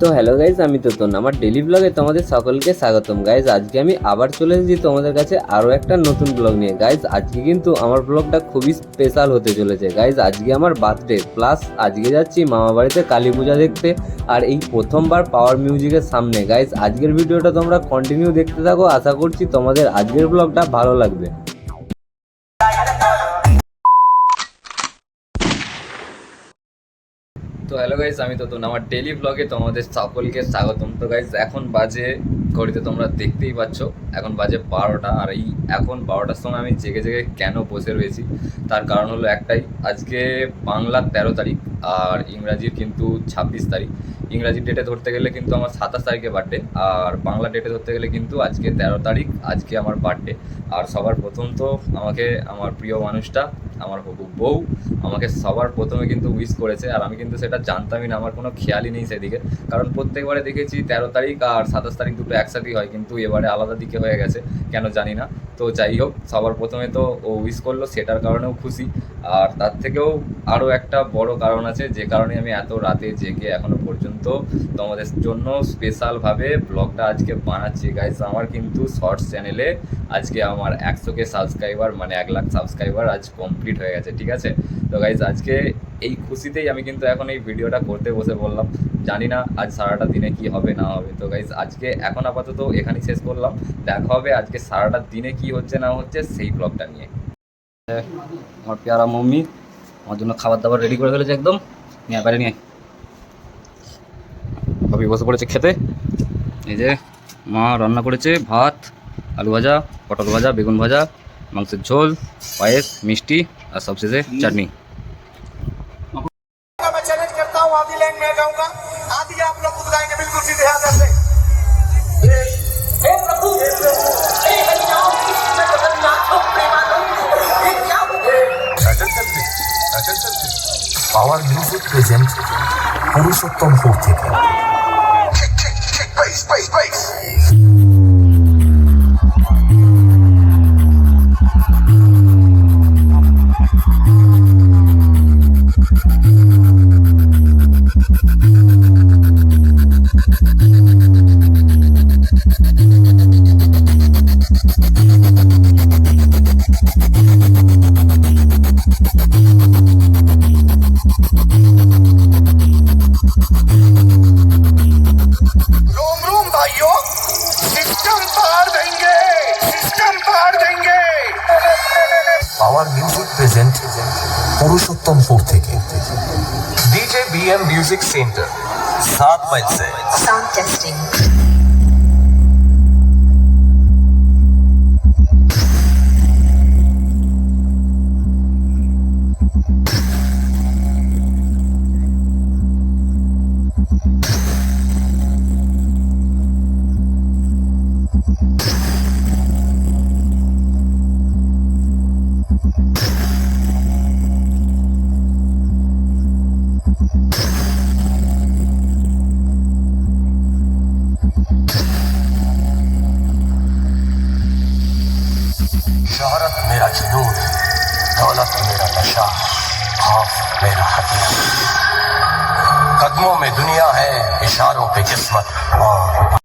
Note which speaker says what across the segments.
Speaker 1: তো hello guys আমি তোতন। আমার ডেলি ব্লগে তোমাদের সকলকে স্বাগতম। গাইজ আজকে আমি আবার চলে এসেছি তোমাদের কাছে আরও একটা নতুন ব্লগ নিয়ে। গাইজ আজকে কিন্তু আমার ব্লগটা খুবই স্পেশাল হতে চলেছে। গাইজ আজকে আমার বার্থডে প্লাস আজকে যাচ্ছি মামা বাড়িতে কালী পূজা দেখতে আর এই প্রথমবার পাওয়ার মিউজিকের সামনে। গাইজ আজকের ভিডিওটা তোমরা কন্টিনিউ দেখতে থাকো। আশা করছি তোমাদের আজকের ব্লগটা ভালো লাগবে। তো হ্যালো গাইজ আমি তো আমার ডেলি ব্লগে তোমাদের সকলকে স্বাগতম। তো গাইজ এখন বাজে ঘড়িতে তোমরা দেখতেই পাচ্ছ, এখন বাজে বারোটা আর এই এখন বারোটার সময় আমি জেগে জেগে কেন বসে রয়েছি? তার কারণ হলো একটাই, আজকে বাংলার তেরো তারিখ আর ইংরাজির কিন্তু ছাব্বিশ তারিখ। ইংরাজি ডেটে ধরতে গেলে কিন্তু আমার সাতাশ তারিখে বার্থডে আর বাংলা ডেটে ধরতে গেলে কিন্তু আজকে তেরো তারিখ, আজকে আমার বার্থডে আর সবার প্রথম তো আমাকে আমার প্রিয় মানুষটা, আমার হবু বউ আমাকে সবার প্রথমে কিন্তু উইশ করেছে আর আমি কিন্তু সেটা জানতামই না, আমার কোনো খেয়ালই নেই সেদিকে। কারণ প্রত্যেকবারে দেখেছি তেরো তারিখ আর সাতাশ তারিখ দুটো একসাথেই হয়, কিন্তু এবারে আলাদা দিকে হয়ে গেছে, কেন জানি না। তো যাই হোক, সবার প্রথমে তো ও উইশ করল, সেটার কারণেও খুশি। আর তার থেকেও আরও একটা বড় কারণ আছে, যে কারণে আমি এত রাতে জেগে এখনও পর্যন্ত তোমাদের জন্য স্পেশালভাবে ব্লগটা আজকে বানাচ্ছি। গাইজ আমার কিন্তু শর্টস চ্যানেলে আজকে আমার একশো কে সাবস্ক্রাইবার মানে এক লাখ সাবস্ক্রাইবার আজ কমপ্লিট হয়ে গেছে, ঠিক আছে? তো গাইজ আজকে এই খুশিতেই আমি কিন্তু এখন এই ভিডিওটা করতে বসে বললাম জানি না আজ সারাটা দিনে কি হবে না হবে। তো গাইজ আজকে এখন আপাতত এখানেই শেষ করলাম। দেখা হবে আজকে সারাটা দিনে কি হচ্ছে না হচ্ছে সেই ব্লগটা নিয়ে। আমার পেয়ারা মম্মি আমার জন্য খাবার দাবার রেডি করে ফেলেছে একদম। নিয়ে বাইরে নিয়ে ভাবি বসে পড়েছে খেতে। এই যে মা রান্না করেছে ভাত আলু ভাজা পটল ভাজা বেগুন ভাজা মাংসের ঝোল পায়েস মিষ্টি আর সবশেষে চাটনি।
Speaker 2: পাওয়ার মিউজিক প্রেজেন্ট পুরুষোত্তমপুর থেকে
Speaker 3: Bass,
Speaker 2: প্রেজেন্ট পুরুষোত্তমপুর থেকে।
Speaker 4: ডিজে বিএম মিউজিক সেন্টার সাত মাইল
Speaker 5: সাউন্ড টেস্টিং
Speaker 2: शहरत मेरा जुनून दौलत मेरा नशा खौफ मेरा हथियार कदमों में दुनिया है इशारों पे किस्मत और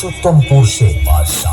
Speaker 2: পুরুষোত্তমপুর
Speaker 3: শেখ বাদশাহ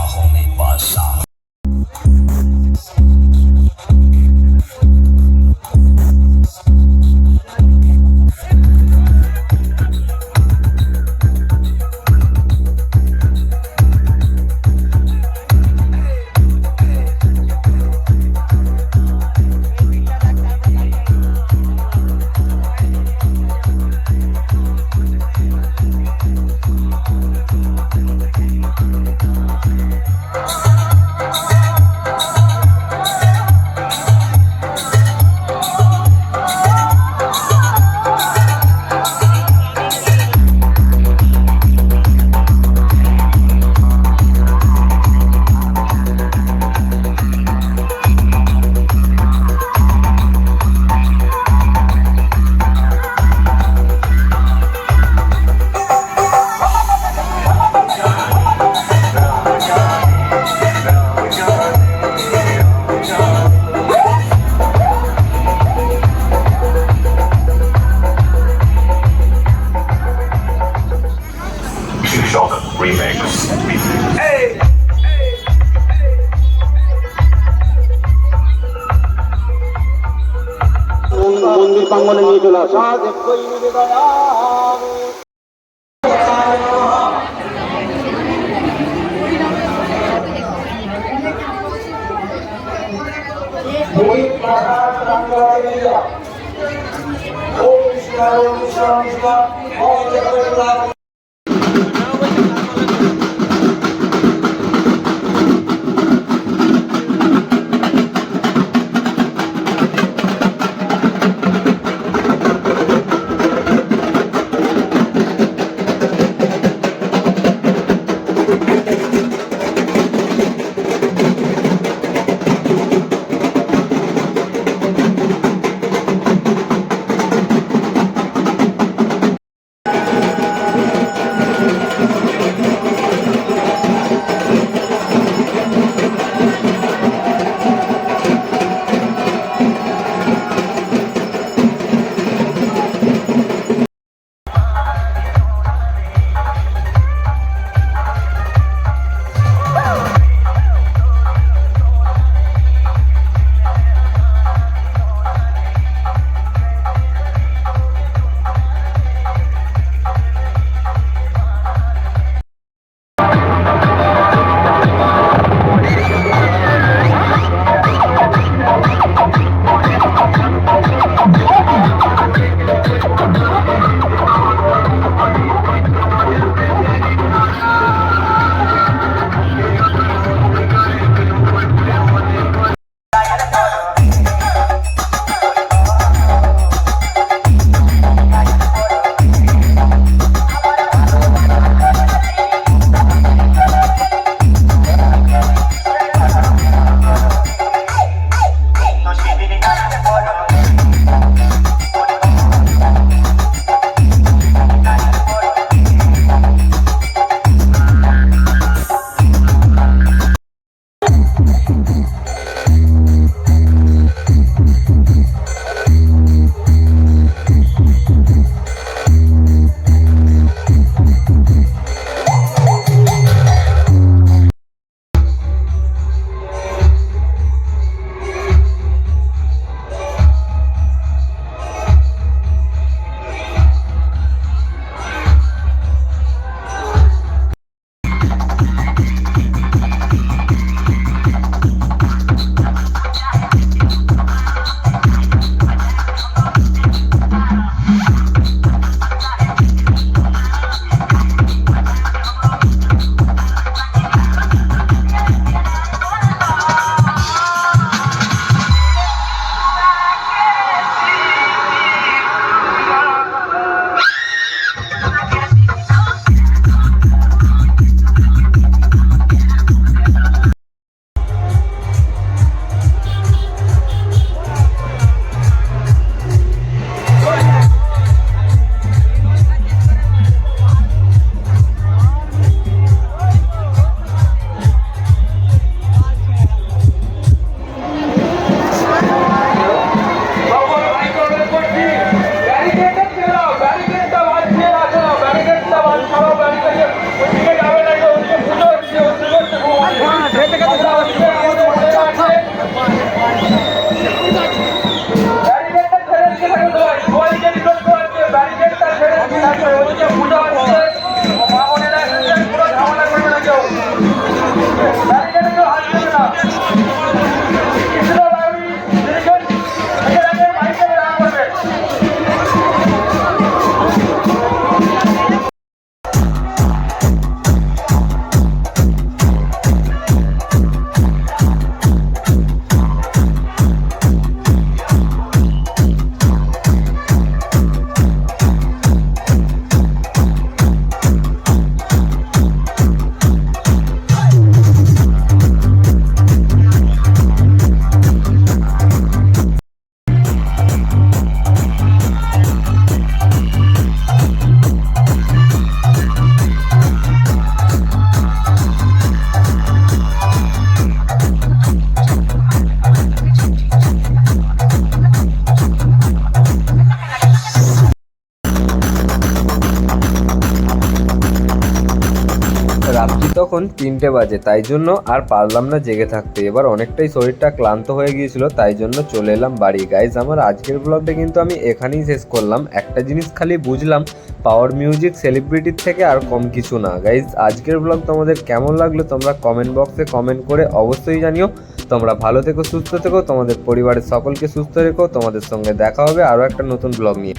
Speaker 1: Om Shri Om Shri Om
Speaker 5: Shri তিনটে বাজে, তাই জন্য আর পারলাম না জেগে থাকতে। এবার অনেকটাই শরীরটা ক্লান্ত হয়ে গিয়েছিল, তাই জন্য চলে এলাম বাড়ি। গাইজ আমার আজকের ব্লগটা কিন্তু আমি এখানেই শেষ করলাম। একটা জিনিস খালি বুঝলাম পাওয়ার মিউজিক সেলিব্রিটির থেকে আর কম কিছু না। গাইজ আজকের ব্লগ তোমাদের কেমন লাগল তোমরা কমেন্ট বক্সে কমেন্ট করে অবশ্যই জানিও। তোমরা ভালো থেকো, সুস্থ থেকো, তোমাদের পরিবারের সকলকে সুস্থ রেখো, তোমাদের সঙ্গে দেখা হবে আরও একটা নতুন ব্লগ নিয়ে।